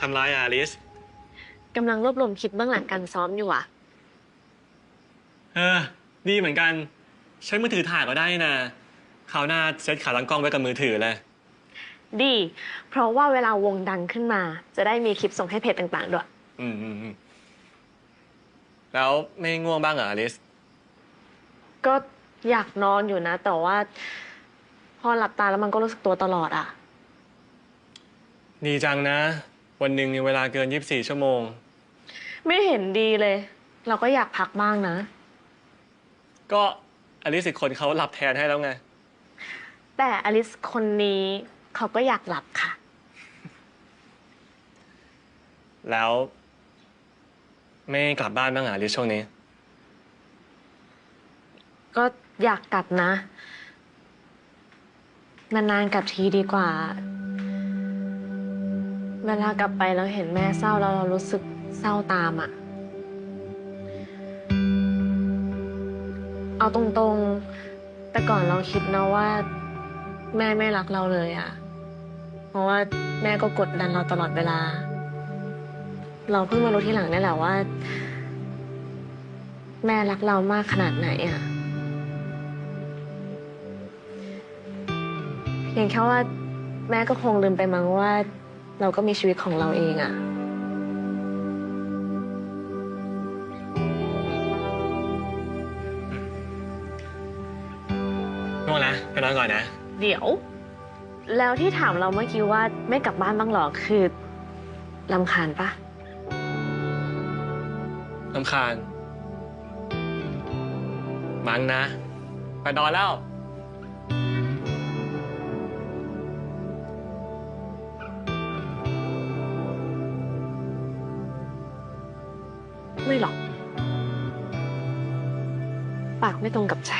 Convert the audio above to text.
ทำร้ายอะอลิส กำลังรวบรวมคลิปเบื้องหลังการซ้อมอยู่อะเออ ดีเหมือนกัน ใช้มือถือถ่ายก็ได้นะคราวหน้าเซตขาตั้งกล้องไว้กับมือถือเลย ดี เพราะว่าเวลาวงดังขึ้นมา จะได้มีคลิปส่งให้เพจต่างๆด้วย อืมอืมอืมแล้วไม่ง่วงบ้างเหรออลิส ก็อยากนอนอยู่นะ แต่ว่า พอหลับตาแล้วมันก็รู้สึกตัวตลอดอะดีจังนะ วันหนึ่งมีเวลาเกิน 24 ชั่วโมง ไม่เห็นดีเลย เราก็อยากพักบ้างนะ ก็อลิสอีกคนเขาหลับแทนให้แล้วไง แต่อลิสคนนี้เขาก็อยากหลับค่ะ แล้ว ไม่กลับบ้านบ้างเหรออลิสช่วงนี้ ก็อยากกลับนะ นานๆกลับทีดีกว่า เวลากลับไปแล้วเห็นแม่เศร้าแล้วเรารู้สึกเศร้าตามอะ่ะ เอาตรงๆ แต่ก่อนเราคิดนะว่า แม่ไม่รักเราเลยอะ่ะ เพราะว่าแม่ก็กดดันเราตลอดเวลา เราเพิ่งมารู้ทีหลังนี่แหละว่า แม่รักเรามากขนาดไหนอะ่ะเพียงแค่ว่าแม่ก็คงลืมไปมั้งว่า เราก็มีชีวิตของเราเองอะง่วงนะไปนอนก่อนนะ เดี๋ยว แล้วที่ถามเราเมื่อกี้ว่าไม่กลับบ้านบ้างหรอคือลำคาญปะลำคาญมั้งนะ ไปนอนแล้ว ไม่หรอก ปากไม่ตรงกับใจ